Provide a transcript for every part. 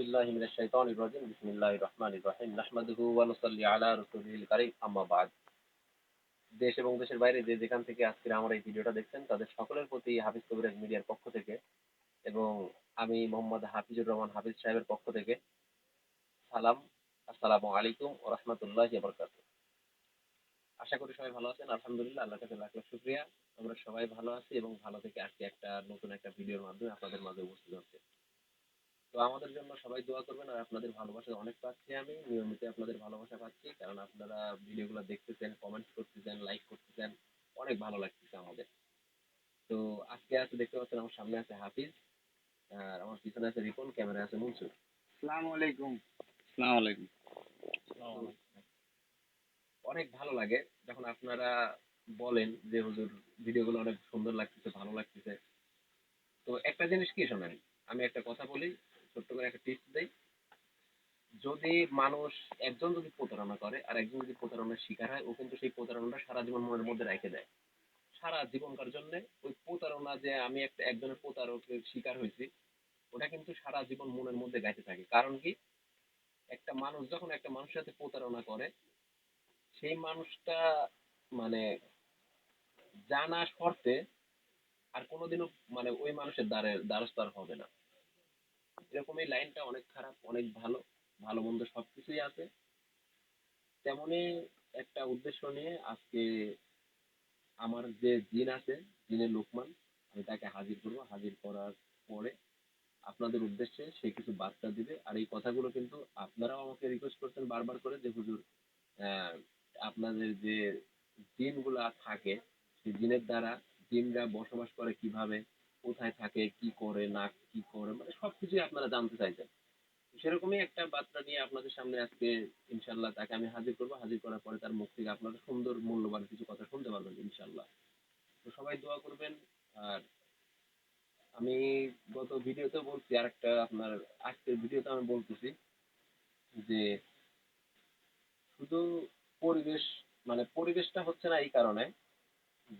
বিল্লাহি মিনাশ শাইতানির রাজিম। বিসমিল্লাহির রহমানির রহিম। নাহমাদুহু ওয়া নুসাল্লি আলা রাসূলিল কারীম। আম্মা বাদ। দেশ এবং দেশের বাইরে যে যেখান থেকে এই ভিডিওটা দেখছেন, তাদের সকলের প্রতি হাফিজ মিডিয়ার পক্ষ থেকে এবং আমি মোহাম্মদ হাফিজুর রহমান হাফিজ সাহেবের পক্ষ থেকে সালাম। আসসালামু আলাইকুম ওয়া রাহমাতুল্লাহি ওয়া বারাকাতুহু। আশা করি সবাই ভালো আছেন। আলহামদুলিল্লাহ আল্লাহ কাছে লাখ লাখ শুক্রিয়া। আমরা সবাই ভালো আছি এবং ভালো থেকে আজকে একটা নতুন একটা ভিডিওর মাধ্যমে আপনাদের মাঝে উপস্থিত হচ্ছে। তো আমাদের জন্য সবাই দোয়া করবেন আর আপনাদের ভালোবাসা অনেক পাচ্ছি আমি। নিয়মিত আপনাদের ভালোবাসা পাচ্ছি কারণ আপনারা ভিডিওগুলো দেখতেছেন কমেন্ট করতেছেন লাইক করতেছেন অনেক ভালো লাগতেছে আমাদের। তো আজকে আছে দেখতে পাচ্ছেন আমার সামনে আছে হাফিজ আর আমার পিছনে আছে রিপন ক্যামেরা আছে মনসুর। আসসালামু আলাইকুম। আসসালামু আলাইকুম। অনেক ভালো লাগে যখন আপনারা বলেন যে হুজুর ভিডিওগুলো অনেক সুন্দর লাগতেছে ভালো লাগতেছে। তো একটা জিনিস কি শোনেন? আমি একটা কথা বলি ছোট্ট করে একটা টিপস দেই। যদি মানুষ একজন যদি প্রতারণা করে আর একজন যদি প্রতারণার শিকার হয়, ও কিন্তু সেই প্রতারণাটা সারা জীবন মনের মধ্যে রেখে দেয়। সারা জীবনকার জন্য? ওই প্রতারণা যে আমি একটা একজনের প্রতারকের শিকার হয়েছি, ওটা কিন্তু সারা জীবন মনের মধ্যে গাইতে থাকে। কারণ কি? একটা মানুষ যখন একটা মানুষের সাথে প্রতারণা করে, সেই মানুষটা মানে জানা শর্তে আর কোনোদিনও মানে ওই মানুষের দ্বারে দ্বারস্থ হবে না। এরকম এই লাইনটা অনেক খারাপ, অনেক ভালো ভালো মন্দ সবকিছুই আছে। তেমনি একটা উদ্দেশ্য নিয়ে আজকে আমার যে জিন আছে, জিনের লোকমান, আমি তাকে হাজির করব। হাজির করার পরে আপনাদের উদ্দেশ্যে সে কিছু বার্তা দিবে। আর এই কথাগুলো কিন্তু আপনারাও আমাকে রিকোয়েস্ট করছেন বারবার করে যে, হুজুর আপনাদের যে জিনগুলা থাকে সেই জিনের দ্বারা জিনরা বসবাস করে কীভাবে? কোথায় থাকে, কি করে, না কি করে মানে সবকিছুই আপনারা জানতে চাইছেন। সেরকমই একটা বার্তা নিয়ে আপনাদের সামনে আজকে ইনশাল্লাহ তাকে আমি হাজির করব। হাজির করার পরে তার মুখ থেকে আপনারা সুন্দর, মূল্যবান কিছু কথা শুনতে পারবেন ইনশাল্লাহ তো সবাই দোয়া করবেন। আর আমি গত ভিডিওতে বলছি আর একটা আপনার, আজকের ভিডিওতে আমি বলতেছি যে শুধু পরিবেশ মানে পরিবেশটা হচ্ছে না এই কারণে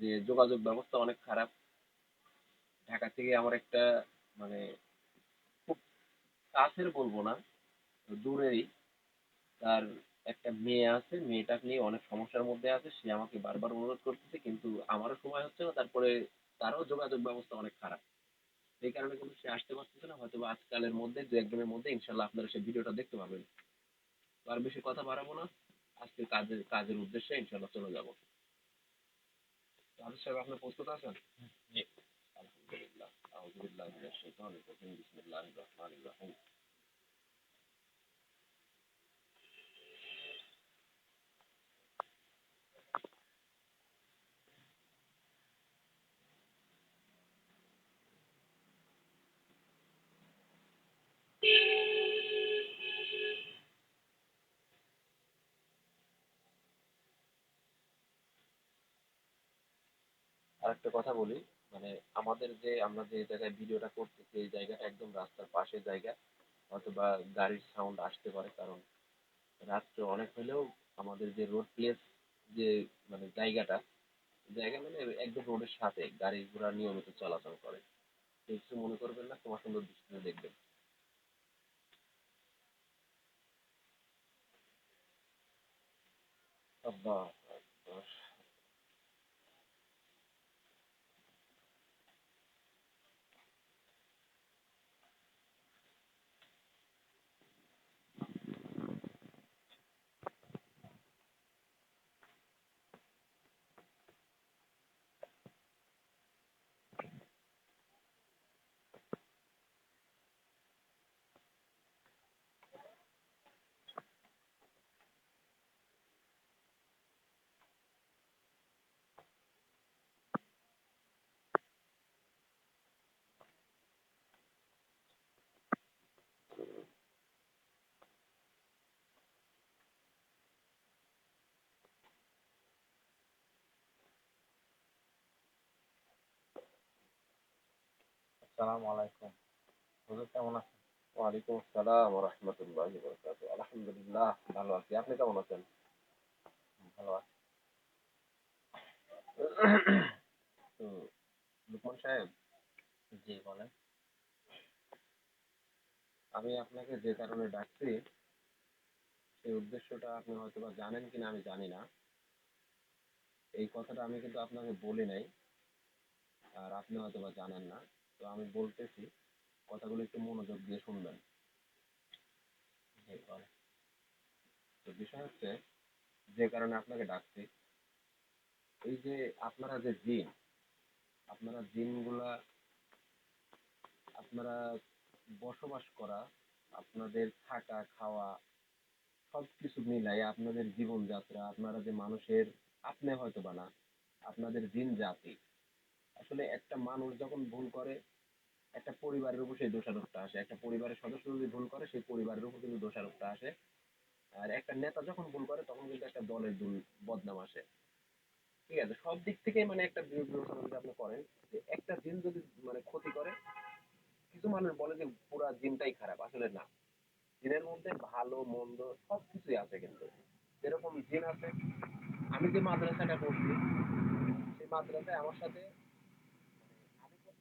যে যোগাযোগ ব্যবস্থা অনেক খারাপ। ঢাকা থেকে আমার একটা মানে খুব কাছের বলব না, দূরেরই তার একটা মেয়ে আছে মেয়েটা নিয়ে অনেক সমস্যার মধ্যে আছে, সে আমাকে বারবার অনুরোধ করতেছে, কিন্তু আমারও সময় হচ্ছে না, তারপরে তারও যোগাযোগ ব্যবস্থা অনেক খারাপ। এই কারণে কিন্তু সে আসতে পারতেছে না হয়তো আজকালের মধ্যে দু একদিনের মধ্যে ইনশাল্লাহ আপনারা সেই ভিডিওটা দেখতে পাবেন আর বেশি কথা বাড়াবো না আজকে কাজের কাজের উদ্দেশ্যে ইনশাল্লাহ চলে যাব। সাহেব আপনি প্রস্তুত আছেন আলহামদুলিল্লাহ আউযু বিল্লাহি মিনাশ শাইতানির রাজিম বিসমিল্লাহির রহমানির রহিম আরেকটা কথা বলি। মানে আমাদের যে, আমরা যে জায়গায় ভিডিওটা করতেছি এই জায়গাটা একদম রাস্তার পাশের জায়গা। অথবা গাড়ির সাউন্ড আসতে পারে, কারণ রাত্রে অনেক হলেও আমাদের যে রোড প্লেস যে মানে জায়গাটা, জায়গা মানে একদম রোডের সাথে গাড়ি ঘোড়া নিয়মিত চলাচল করে। কিছু মনে করবেন না, তোমার সুন্দর দৃষ্টিতে দেখবেন। আল্লাহ আসসালামু আলাইকুম। হুজুর কেমন আছেন? ওয়ালাইকুম আসসালাম রাহমাতুল্লাহি ওয়া বারাকাতুহু আলহামদুলিল্লাহ ভালো আছি। আপনি কেমন আছেন? ভালো আছি। তো লুকমান সাহেব জি বলেন। আমি আপনাকে যে কারণে ডাকছি সেই উদ্দেশ্যটা আপনি হয়তো বা জানেন কিনা আমি জানি না। এই কথাটা আমি কিন্তু আপনাকে বলি নাই আর আপনি হয়তো বা জানেন না। তো আমি বলতেছি, কথাগুলো একটু মনোযোগ দিয়ে শুনবেন। তো বিষয় হচ্ছে, যে কারণে আপনাকে ডাকছি, এই যে আপনারা যে জিন, আপনারা জিনগুলা, আপনারা বসবাস করা, আপনাদের থাকা, খাওয়া, সবকিছু মিলাই আপনাদের জীবনযাত্রা, আপনারা যে মানুষের আপনি হয়তো বা না, আপনাদের জিন জাতি আসলে একটা মানুষ যখন ভুল করে, একটা পরিবারের উপর সেই দোষারোপটা আসে। একটা পরিবারের সদস্য যদি ভুল করে, সেই পরিবারের উপর কিন্তু দোষারোপটা আসে। আর একটা নেতা যখন ভুল করে, তখন কিন্তু একটা দলের দুল, বদনাম আসে। ঠিক আছে? সব দিক থেকে মানে একটা বিবেচনা যদি আপনি করেন, যে একটা জিন যদি মানে ক্ষতি করে, কিছু মানুষ বলে যে পুরা জিনটাই খারাপ। আসলে না। জিনের মধ্যে ভালো, মন্দ সব কিছুই আছে কিন্তু। যেরকম জিন আছে, আমি যে মাদ্রাসাটা পড়ছি, সেই মাদ্রাসায় আমার সাথে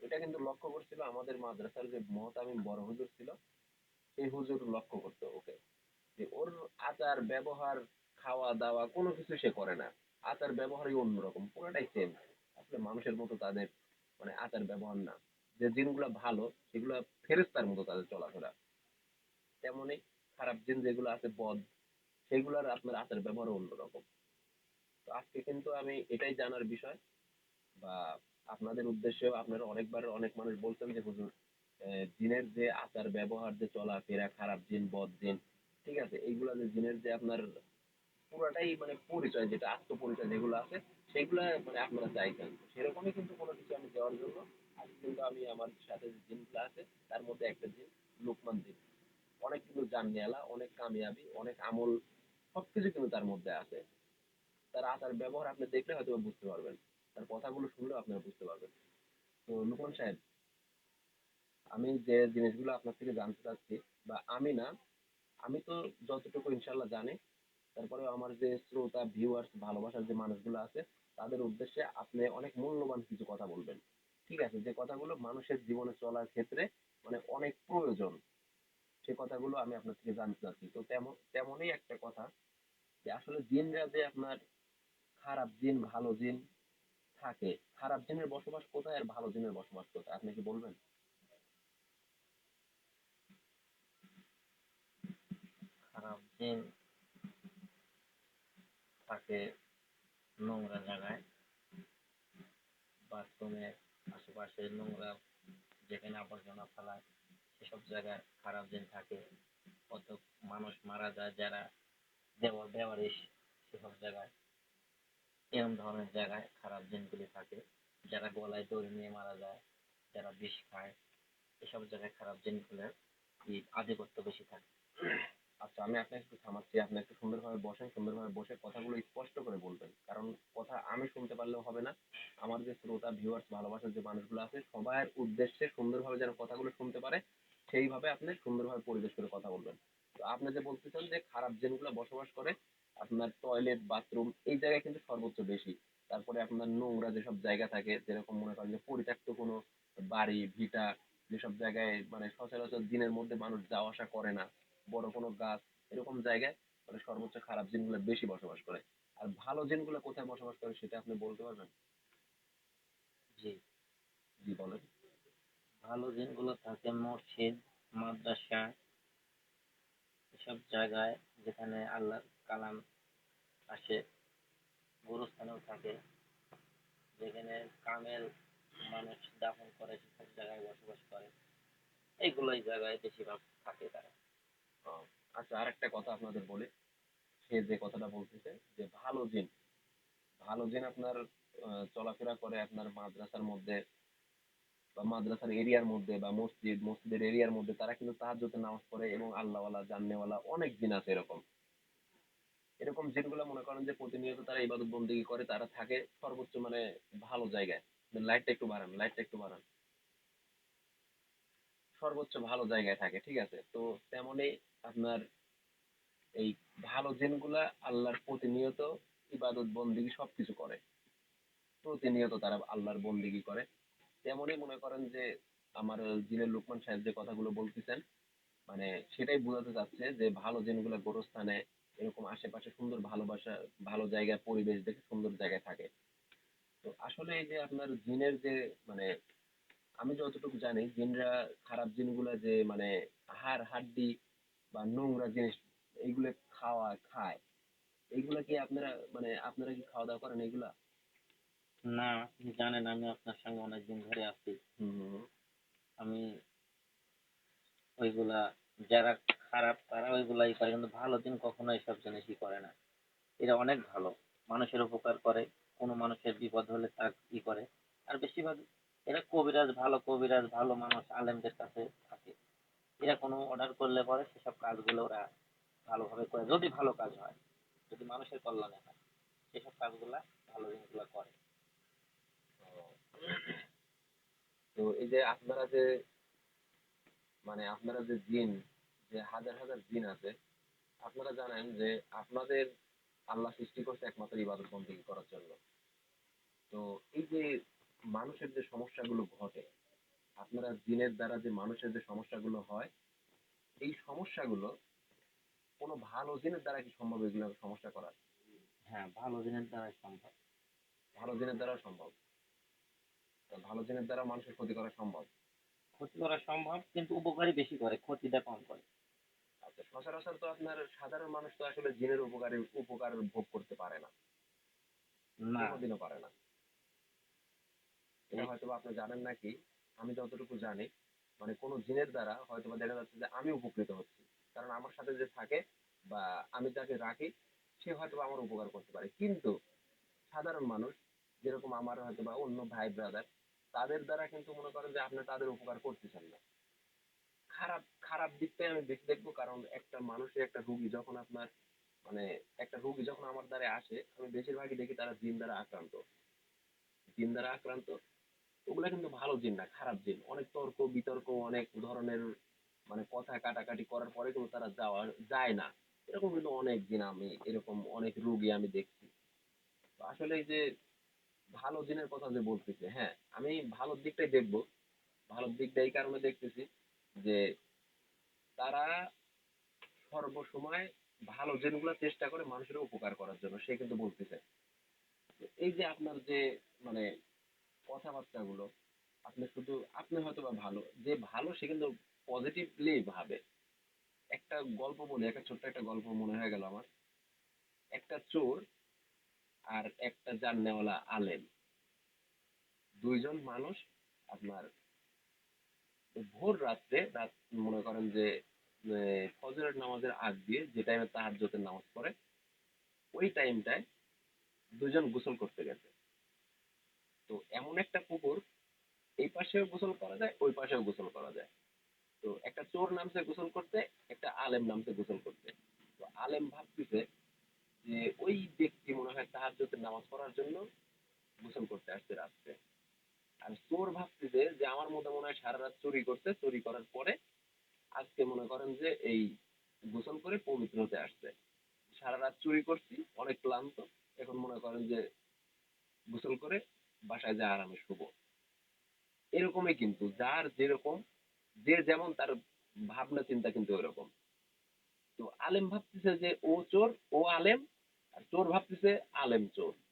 এটা কিন্তু লক্ষ্য করছিল আমাদের মাদ্রাসার যে মহতামিম বড় হুজুর ছিল, সেই হুজুর লক্ষ্য করতো ওকে। যে ওর আচার, ব্যবহার, খাওয়া, দাওয়া কোনো কিছু সে করে না। আচার, ব্যবহারই অন্যরকম, পুরোটাই সেম আসলে মানুষের মতো তাদের মানে আচার, ব্যবহার না। যে জিনগুলো ভালো, সেগুলো ফেরেস্তার মতো তাদের চলাফেরা। তেমনই খারাপ জিন যেগুলো আছে, বদ, সেগুলোর আপনার আচার, ব্যবহারও অন্যরকম। তো আজকে কিন্তু আমি এটাই জানার বিষয় বা আপনাদের উদ্দেশ্যেও আপনারা অনেকবার অনেক মানুষ বলছেন যে, হুজুর জিনের যে আচার ব্যবহার, যে চলাফেরা খারাপ, জিন বদ, জিন। ঠিক আছে, এইগুলা যে জিনের যে আপনার পুরাটাই মানে পরিচয়, যেটা আত্মপরিচয় যেগুলো আছে, সেগুলা মানে আপনারা চাইছেন। সেরকমই কিন্তু কোনো কিছু আমি দেওয়ার জন্য আজকে কিন্তু আমি আমার সাথে যে জিনগুলো আছে, তার মধ্যে একটা জিন, লোকমান জিন। অনেক কিন্তু জানিয়ালা অনেক কামিয়াবি, অনেক আমল, সবকিছু কিন্তু তার মধ্যে আছে। তার আচার ব্যবহার আপনি দেখলে হয়তো বুঝতে পারবেন। তার কথাগুলো শুনলেও আপনারা বুঝতে পারবেন। তো লুকমান সাহেব, আমি যে জিনিসগুলো আপনার থেকে জানতে চাচ্ছি, বা আমি না, আমি তো যতটুকু ইনশাল্লাহ জানি, তারপরে আমার যে শ্রোতা ভিউয়ার্স ভালোবাসার যে মানুষগুলো আছে, তাদের উদ্দেশ্যে আপনি অনেক মূল্যবান কিছু কথা বলবেন। ঠিক আছে, যে কথাগুলো মানুষের জীবনে চলার ক্ষেত্রে মানে অনেক প্রয়োজন, সে কথাগুলো আমি আপনার থেকে জানতে চাচ্ছি। তো তেমন, তেমনই একটা কথা যে আসলে জিনরা যে আপনার খারাপ জিন ভালো জিন থাকে, খারাপ জিনের বসবাস কোথায় আর ভালো জিনের বসবাস কোথায়? আপনি কি বলবেন? খারাপ দিন থাকে নোংরা জায়গায় বাথরুমে আশেপাশে নোংরা যেখানে আবর্জনা ফেলায়, সেসব জায়গায় খারাপ দিন থাকে। কত মানুষ মারা যায় যারা দেওয়ার বেওয়ারিশ সেসব জায়গায়। এরকম ধরনের জায়গায় খারাপ দিনগুলি থাকে। যারা গলায় দড়ি নিয়ে মারা যায়, যারা বিষ খায়, এসব জায়গায় খারাপ দিনগুলোর ই আধিপত্য বেশি থাকে। আচ্ছা আমি আপনাকে একটু থামাচ্ছি, আপনি একটু সুন্দরভাবে বসেন, সুন্দরভাবে বসে কথাগুলো স্পষ্ট করে বলবেন। কারণ কথা আমি শুনতে পারলেও হবে না। আমার যে শ্রোতা ভিউয়ার্স ভালোবাসার যে মানুষগুলো আছে, সবার উদ্দেশ্যে সুন্দরভাবে যেন কথাগুলো শুনতে পারে, সেইভাবে আপনি সুন্দরভাবে পরিবেশ করে কথা বলবেন। তো আপনি যে বলতেছেন যে খারাপ জিনগুলো বসবাস করে আপনার টয়লেট বাথরুম এই জায়গায় কিন্তু সর্বোচ্চ বেশি। তারপরে আপনার নোংরা যেসব জায়গা থাকে যেরকম মনে করেন যে পরিত্যক্ত কোনো বাড়ি ভিটা যেসব জায়গায় মানে সচরাচর দিনের মধ্যে মানুষ যাওয়া আসা করে না বড় কোনো গাছ এরকম জায়গায় মানে সর্বোচ্চ খারাপ জিনগুলো বেশি বসবাস করে। আর ভালো জিনগুলো কোথায় বসবাস করে সেটা আপনি বলতে পারবেন? জি। জি বলেন। ভালো দিনগুলো থাকে মসজিদ মাদ্রাসা এসব জায়গায় যেখানে আল্লাহ কালাম আসে গুরুস্থানেও থাকে। যেখানে কামেল মানুষ দাফন করে, সেসব জায়গায় বসবাস করে। এইগুলোই জায়গায় বেশিরভাগ থাকে তারা। আচ্ছা আর একটা কথা আপনাদের বলি। সে যে কথাটা বলতেছে, যে ভালো জিন। ভালো জিন আপনার চলাফেরা করে আপনার মাদ্রাসার মধ্যে বা মাদ্রাসার এরিয়ার মধ্যে বা মসজিদ, মসজিদের এরিয়ার মধ্যে, তারা কিন্তু তাহাজ্জুদের নামাজ পড়ে এবং আল্লাহওয়ালা, জান্নেওয়ালা অনেক জিন আছে এরকম। এরকম জিনগুলো মনে করেন যে প্রতিনিয়ত তারা ইবাদত বন্দিগি করে, তারা থাকে সর্বোচ্চ মানে ভালো জায়গায়। লাইটটা একটু বাড়ান লাইটটা একটু বাড়ান। সর্বোচ্চ ভালো জায়গায় থাকে, ঠিক আছে? তো তেমনই আপনার এই ভালো জিনগুলা আল্লাহর প্রতিনিয়ত ইবাদত বন্দিগি সবকিছু করে। প্রতিনিয়ত তারা আল্লাহর বন্দিগি করে। তেমনই মনে করেন যে আমার জিনের লুকমান সাহেব যে কথাগুলো বলতেছেন মানে সেটাই বোঝাতে চাচ্ছে যে ভালো জিনগুলো গোরস্থানে এরকম আশেপাশে সুন্দর ভালোবাসা ভালো জায়গায় পরিবেশ দেখে সুন্দর জায়গায় থাকে। তো আসলে এই যে আপনার জিনের যে মানে আমি যতটুকু জানি জিনরা খারাপ জিনগুলা যে মানে হাড় হাড্ডি বা নোংরা জিনিস এইগুলো খাওয়া খায়। এইগুলা কি আপনারা মানে আপনারা কি খাওয়া দাওয়া করেন এইগুলা না আপনি জানেন আমি আপনার সঙ্গে অনেকদিন ধরে আছি। হুম। আমি ওইগুলা যারা খারাপ, তারা ওইগুলাই করে, কিন্তু ভালো দিন কখনো এইসব জিনিসই করে না। এরা অনেক ভালো, মানুষের উপকার করে, কোনো মানুষের বিপদ হলে তার ই করে। আর বেশিরভাগ, এরা কবিরাজ, ভালো কবিরাজ, ভালো মানুষ, আলেমদের কাছে থাকে। এরা কোনো অর্ডার করলে পরে সেসব কাজগুলো ওরা ভালোভাবে করে। যদি ভালো কাজ হয়, যদি মানুষের কল্যাণে হয়, সেসব কাজগুলা, ভালো দিনগুলা করে। তো এই যে আপনারা যে মানে আপনারা যে জিন যে হাজার হাজার জিন আছে আপনারা জানেন যে আপনাদের আল্লাহ সৃষ্টি করছে একমাত্র ইবাদত বন্দী করার জন্য। তো এই যে মানুষের যে সমস্যাগুলো ঘটে আপনারা জিনের দ্বারা যে মানুষের যে সমস্যাগুলো হয় এই সমস্যাগুলো কোনো ভালো দিনের দ্বারা কি সম্ভব এগুলো সমস্যা করা? হ্যাঁ ভালো দিনের দ্বারা সম্ভব। ভালো দিনের দ্বারা সম্ভব। তো ভালো দিনের দ্বারা মানুষের ক্ষতি করা সম্ভব? ক্ষতি করা সম্ভব কিন্তু উপকারী বেশি করে ক্ষতিটা কম করে। সচরাচর তো আপনার সাধারণ মানুষ তো আসলে জিনের উপকারে উপকার ভোগ করতে পারে না। কোনোদিনও পারে না। এটা হয়তো বা আপনি জানেন নাকি? আমি যতটুকু জানি মানে কোনো জিনের দ্বারা হয়তো বা দেখা যাচ্ছে যে আমি উপকৃত হচ্ছি। কারণ আমার সাথে যে থাকে বা আমি যাকে রাখি সে হয়তো আমার উপকার করতে পারে। কিন্তু সাধারণ মানুষ যেরকম আমার হয়তো বা অন্য ভাই ব্রাদার তাদের দ্বারা কিন্তু মনে করেন যে আপনি তাদের উপকার করতেছেন না। খারাপ খারাপ দিকটাই আমি বেশি দেখব। কারণ একটা মানুষের একটা রুগী যখন আপনার মানে একটা রুগী যখন আমার দ্বারা আসে, আমি বেশিরভাগই দেখি তারা জিন দ্বারা আক্রান্ত। জিন দ্বারা আক্রান্ত, ওগুলা কিন্তু ভালো জিন না, খারাপ জিন। অনেক তর্ক, বিতর্ক, অনেক ধরনের মানে কথা কাটাকাটি করার পরে কিন্তু তারা যাওয়া, যায় না। এরকম কিন্তু অনেক জিন আমি, এরকম অনেক রুগী আমি দেখছি। আসলে যে ভালো জিনের কথা যে বলতেছে হ্যাঁ আমি ভালো দিকটাই দেখব। ভালো দিকটা এই কারণে দেখতেছি যে তারা সর্বসময় ভালো জিনগুলো চেষ্টা করে মানুষের উপকার করার জন্য, সে কিন্তু বলতেছে। তো এই যে আপনার যে মানে কথাবার্তা গুলো আপনি শুধু, আপনি হয়তো বা ভালো, যে ভালো সে কিন্তু পজিটিভলি ভাবে। একটা গল্প বলি, একটা ছোট্ট একটা গল্প মনে হয়ে গেল আমার। একটা চোর আর একটা জাননেওয়ালা আলেম। দুইজন মানুষ আপনার ভোর রাত্রে রাত, মনে করেন যে ফজরের নামাজের আগ দিয়ে যে টাইমে তাহাজ্জুদের নামাজ পড়ে, ওই টাইমটায় দুজন গোসল করতে গেছে। তো এমন একটা পুকুর এই পাশেও গোসল করা যায়, ওই পাশেও গোসল করা যায়। তো একটা চোর নামছে গোসল করতে, একটা আলেম নামছে গোসল করতে। তো আলেম ভাবতেছে যে, ওই ব্যক্তি মনে হয় তাহাজ্জুদের নামাজ পড়ার জন্য গোসল করতে আসছে রাত্রে। আর চোর ভাবতেছে যে আমার মতো মনে হয় সারা রাত চুরি করছে, চুরি করার পরে আজকে মনে করেন যে এই গোসল করে পবিত্র হতে আসছে। সারা রাত চুরি করছি, অনেক ক্লান্ত, এখন মনে করেন যে গোসল করে বাসায় যা আরামে শুভ। এরকমই কিন্তু, যার যেরকম, যে যেমন তার ভাবনা, চিন্তা কিন্তু ওইরকম। তো আলেম ভাবতেছে যে ও চোর, ও আলেম, আর চোর ভাবতেছে আলেম চোর।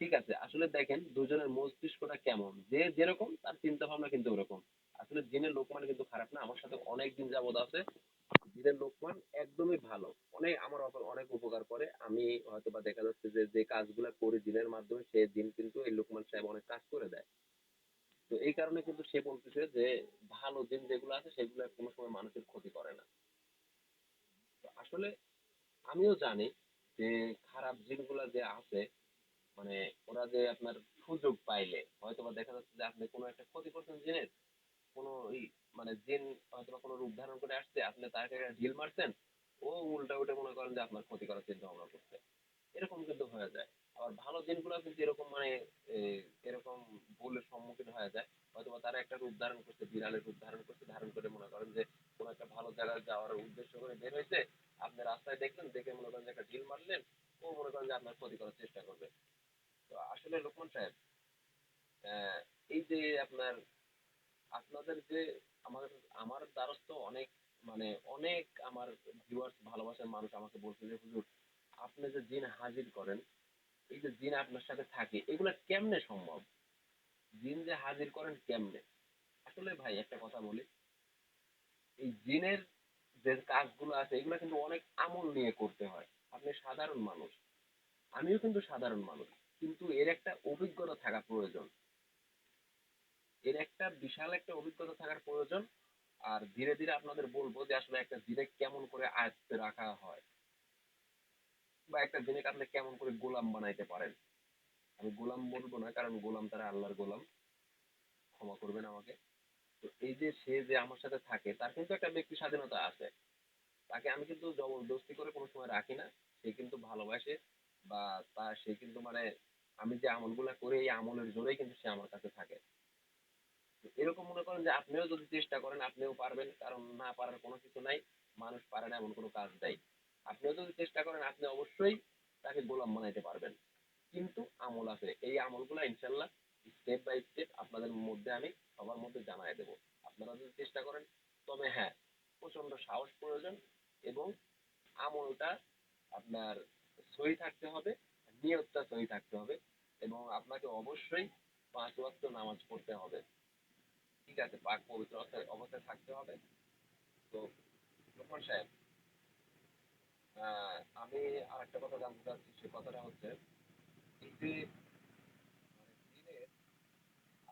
ঠিক আছে, আসলে দেখেন দুজনের মস্তিষ্কটা কেমন? যে যেরকম, তার চিন্তা ভাবনা কিন্তু ওরকম। আসলে জিনের লোকমান কিন্তু খারাপ না, আমার সাথে অনেক দিন যাবত আছে। জিনের লোকমান একদমই ভালো। অনেক, আমার অপ- অনেক উপকার করে। আমি হয়তো বা দেখা যাচ্ছে যে যে কাজগুলা করি জিনের মাধ্যমে, সে দিন কিন্তু এই লোকমান সাহেব অনেক কাজ করে দেয়। তো এই কারণে কিন্তু সে বলতেছে যে, ভালো জিন যেগুলো আছে, সেগুলো কোনো সময় মানুষের ক্ষতি করে না। তো আসলে আমিও জানি যে, খারাপ জিনগুলা যে আছে মানে ওরা যে আপনার সুযোগ পাইলে হয়তো বা দেখা যাচ্ছে যে আপনি কোনো একটা ক্ষতি করছেন জেনে, কোনো ওই মানে জিন হয়তো কোনো রূপ ধারণ করে আসছে, আপনি তাকে একটা ঢিল মারছেন, ও উল্টা উল্টা মনে করেন যে আপনার ক্ষতি করার চিন্তা ভাবনা করছে। এরকম কিন্তু হয়ে যায়। আবার ভালো দিনগুলো কিন্তু এরকম মানে এরকম ভুলের সম্মুখীন হয়ে যায়। অথবা তারা একটা রূপ ধারণ করছে, বিড়ালের রূপ ধারণ করছে, ধারণ করে মনে করেন যে কোনো একটা ভালো জায়গায় যাওয়ার উদ্দেশ্য করে বের হয়েছে। আপনি রাস্তায় দেখলেন, দেখে মনে করেন যে একটা ঢিল মারলেন, ও মনে করেন যে আপনার ক্ষতি করার চেষ্টা করবে। আসলে লোকমান সাহেব এই যে আপনার, আপনাদের যে আমাদের আমার দ্বারস্থ অনেক মানে অনেক আমার ভিউয়ার্স ভালোবাসার মানুষ আমাকে বলছে যে, হুজুর, আপনি যে জিন হাজির করেন, এই যে জিন আপনার সাথে থাকে, এগুলা কেমনে সম্ভব? জিন যে হাজির করেন কেমনে? আসলে ভাই, একটা কথা বলি, এই জিনের যে কাজগুলো আছে, এগুলো কিন্তু অনেক আমল নিয়ে করতে হয়। আপনি সাধারণ মানুষ, আমিও কিন্তু সাধারণ মানুষ। কিন্তু এর একটা অভিজ্ঞতা থাকা প্রয়োজন। এর একটা বিশাল একটা অভিজ্ঞতা থাকার প্রয়োজন। আর ধীরে ধীরে আপনাদের বলব যে আসলে একটা জিনে কেমন করে আয়ত্তে রাখা হয় বা একটা জিনিস আপনি কেমন করে গোলাম বানাইতে পারেন। আমি গোলাম বলব না, কারণ গোলাম তারা আল্লাহর গোলাম। ক্ষমা করবেন আমাকে। তো এই যে সে যে আমার সাথে থাকে, তার কিন্তু একটা ব্যক্তি স্বাধীনতা আছে। তাকে আমি কিন্তু জবরদস্তি করে কোনো সময় রাখি না। সে কিন্তু ভালোবাসে বা তা সে কিন্তু মানে আমি যে আমলগুলা করে, এই আমলের জোরেই কিন্তু সে আমার কাছে থাকে। এরকম মনে করেন যে আপনিও যদি চেষ্টা করেন, আপনিও পারবেন। কারণ না পারার কোনো কিছু নাই, মানুষ পারে না এমন কোনো কাজ নাই। আপনিও যদি চেষ্টা করেন, আপনি অবশ্যই তাকে গোলাম বানাইতে পারবেন। কিন্তু আমল আছে। এই আমলগুলো ইনশাল্লাহ স্টেপ বাই স্টেপ আপনাদের মধ্যে আমি সবার মধ্যে জানাই দেবো। আপনারা যদি চেষ্টা করেন, তবে হ্যাঁ প্রচণ্ড সাহস প্রয়োজন এবং আমলটা আপনার সহি থাকতে হবে, নিয়তটা সহি থাকতে হবে। এবং আপনাকে অবশ্যই পাঁচ ওয়াক্ত নামাজ পড়তে হবে। ঠিক আছে, পাক পবিত্র অবস্থায় থাকতে হবে। তো লোকমান সাহেব আমি আর একটা কথা জানতে চাচ্ছি, সে কথাটা হচ্ছে এই যে মানে দিনের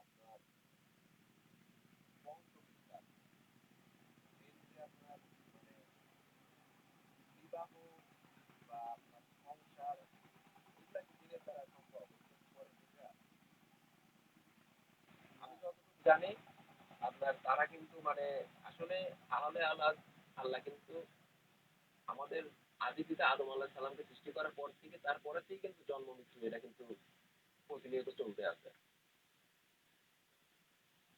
আপনার বংশবিস্তার এই যে আপনার মানে বিবাহ বা আপনার সংসার এগুলা কি দিনের দ্বারা সম্ভব করে যেটা আমি যতটুকু জানি, আপনার তারা কিন্তু মানে আসলে আহলে আল্লাহ আল্লাহ কিন্তু আমাদের আদি পিতা আদম আল্লাহ সালামকে সৃষ্টি করার পর থেকে, তারপরে থেকে কিন্তু জন্ম, মৃত্যু, এটা কিন্তু প্রতিনিয়ত চলতে আছে।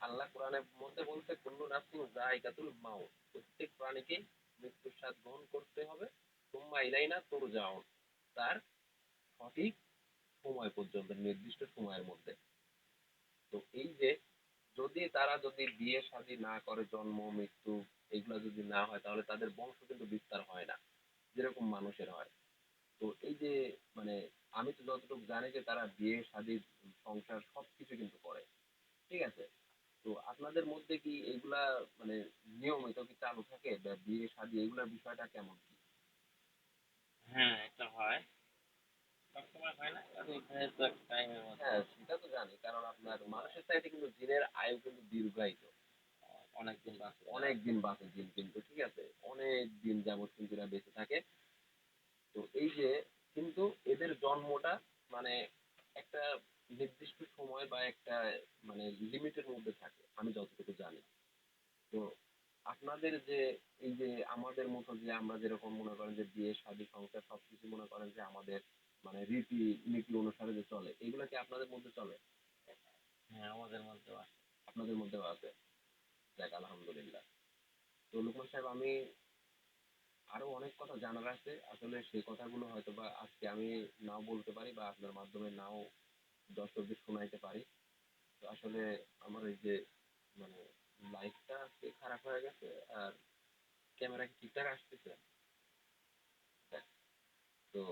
আল্লাহ কোরআনের মধ্যে বলছে, কুল্লু নাফসিন যায়কাতুল মাউত প্রত্যেক প্রাণীকে মৃত্যুর স্বাদ গ্রহণ করতে হবে। তোমরা ইলাইনা তোর যাও তার সঠিক সময় পর্যন্ত, নির্দিষ্ট সময়ের মধ্যে। তো এই যে যদি তারা যদি বিয়ে শাদী না করে, জন্ম, মৃত্যু এগুলো যদি না হয়, তাহলে তাদের বংশ কিন্তু বিস্তার হয় না, যেরকম মানুষের হয়। তো এই যে মানে আমি তো যতটুকু জানি যে তারা বিয়ে, শাদী, সংসার সবকিছু কিন্তু করে, ঠিক আছে? তো আপনাদের মধ্যে কি এগুলা মানে নিয়মিত কি চালু থাকে? বিয়ে, শাদী, এগুলার বিষয়টা কেমন? হ্যাঁ এটা হয়। হয় না কারণ এখানে তো একটা সেটা তো জানি কারণ আপনার মানুষের চাইতে কিন্তু জিনের আয়ু কিন্তু দীর্ঘায়িত। অনেক বাঁচে। অনেক বাঁচে জিন কিন্তু ঠিক আছে? অনেক দিন যাবত কিন্তু এরা বেঁচে থাকে। তো এই যে কিন্তু এদের জন্মটা মানে একটা নির্দিষ্ট সময় বা একটা মানে লিমিটের মধ্যে থাকে আমি যতটুকু জানি। তো আপনাদের যে এই যে আমাদের মতো যে আমরা যেরকম মনে করেন যে বিয়ে শাদী সংসার সবকিছু মনে করেন যে আমাদের মানে রীতি নীতি অনুসারে যে চলে এগুলা কি আপনাদের মধ্যে চলে? হ্যাঁ আমাদের মধ্যে আছে। আপনাদের মধ্যেও আছে? দেখ আলহামদুলিল্লাহ। তো লুকমান সাহেব আমি আরও অনেক কথা জানার আছে। আসলে সেই কথাগুলো হয়তো বা আজকে আমি নাও বলতে পারি বা আপনার মাধ্যমে নাও দর্শকদের শোনাইতে পারি। তো আসলে আমার এই যে মানে লাইফটা আজকে খারাপ হয়ে গেছে আর ক্যামেরা কি ঠিকঠাক আসতেছে? তো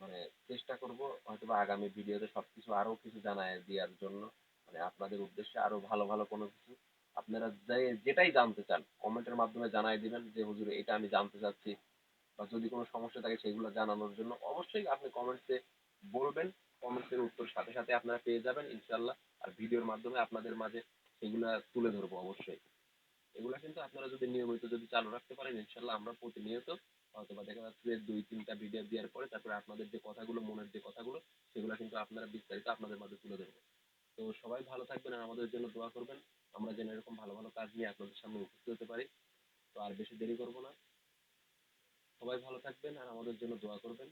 মানে চেষ্টা করব হয়তো আগামী ভিডিওতে সবকিছু আরও কিছু জানায় দেওয়ার জন্য। মানে আপনাদের উদ্দেশ্যে আরও ভালো ভালো কোনো কিছু আপনারা যে- যেটাই জানতে চান কমেন্টের মাধ্যমে জানাই দিবেন যে, হুজুর, এটা আমি জানতে চাচ্ছি। বা যদি কোনো সমস্যা থাকে সেগুলো জানানোর জন্য অবশ্যই আপনি কমেন্টসে বলবেন। কমেন্টসের উত্তর সাথে সাথে আপনারা পেয়ে যাবেন ইনশাল্লাহ আর ভিডিওর মাধ্যমে আপনাদের মাঝে সেগুলা তুলে ধরবো অবশ্যই। এগুলা কিন্তু আপনারা যদি নিয়মিত যদি চালু রাখতে পারেন ইনশাল্লাহ আমরা প্রতিনিয়ত হয়তো বা দেখা যাচ্ছে যে দুই তিনটা ভিডিও দেওয়ার পরে তারপরে আপনাদের যে কথাগুলো মনের যে কথাগুলো সেগুলো কিন্তু আপনারা বিস্তারিত আপনাদের মাঝে তুলে ধরবো। তো সবাই ভালো থাকবেন আর আমাদের জন্য দোয়া করবেন। আমরা যেন এরকম ভালো ভালো কাজ নিয়ে আপনাদের সামনে উপস্থিত হতে পারি। তো আর বেশি দেরি করব না। সবাই ভালো থাকবেন আর আমাদের জন্য দোয়া করবেন।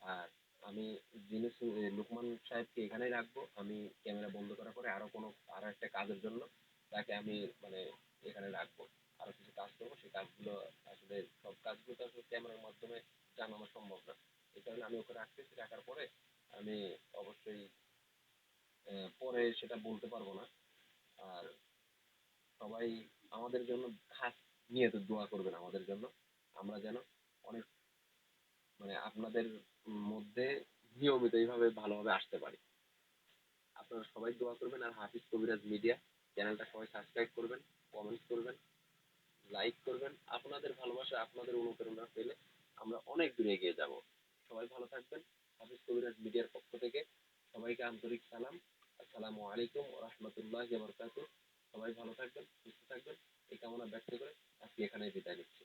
আর আমি যে জিনিস এ, লুকমান সাহেবকে এখানেই রাখব। আমি ক্যামেরা বন্ধ করার পরে আরও কোনো আরও একটা কাজের জন্য তাকে আমি মানে এখানে রাখব। আরও কিছু কাজ করব, সেই কাজগুলো আসলে সব কাজগুলো তো আসলে ক্যামেরার মাধ্যমে জানানো সম্ভব না। এই কারণে আমি ওকে রাখতেছি, রাখার পরে আমি অবশ্যই পরে সেটা বলতে পারব না। আর সবাই আমাদের জন্য খাস নিয়ে তো দোয়া করবেন আমাদের জন্য। আমরা যেন অনেক মানে আপনাদের মধ্যে নিয়মিত এইভাবে ভালোভাবে আসতে পারি। আপনারা সবাই দোয়া করবেন। আর হাফিজ কবিরাজ মিডিয়া চ্যানেলটা সবাই সাবস্ক্রাইব করবেন কমেন্টস করবেন। লাইক করবেন। আপনাদের ভালোবাসা, আপনাদের অনুপ্রেরণা পেলে আমরা অনেক দূরে এগিয়ে যাব। সবাই ভালো থাকবেন। হাফিজ কবিরাজ মিডিয়ার পক্ষ থেকে সবাইকে আন্তরিক সালাম। আসসালামু আলাইকুম রহমতুল্লাহ বরকাত সবাই ভালো থাকবেন, সুস্থ থাকবেন। এই কামনা ব্যক্ত করে আজকে এখানে বিদায় নিচ্ছি।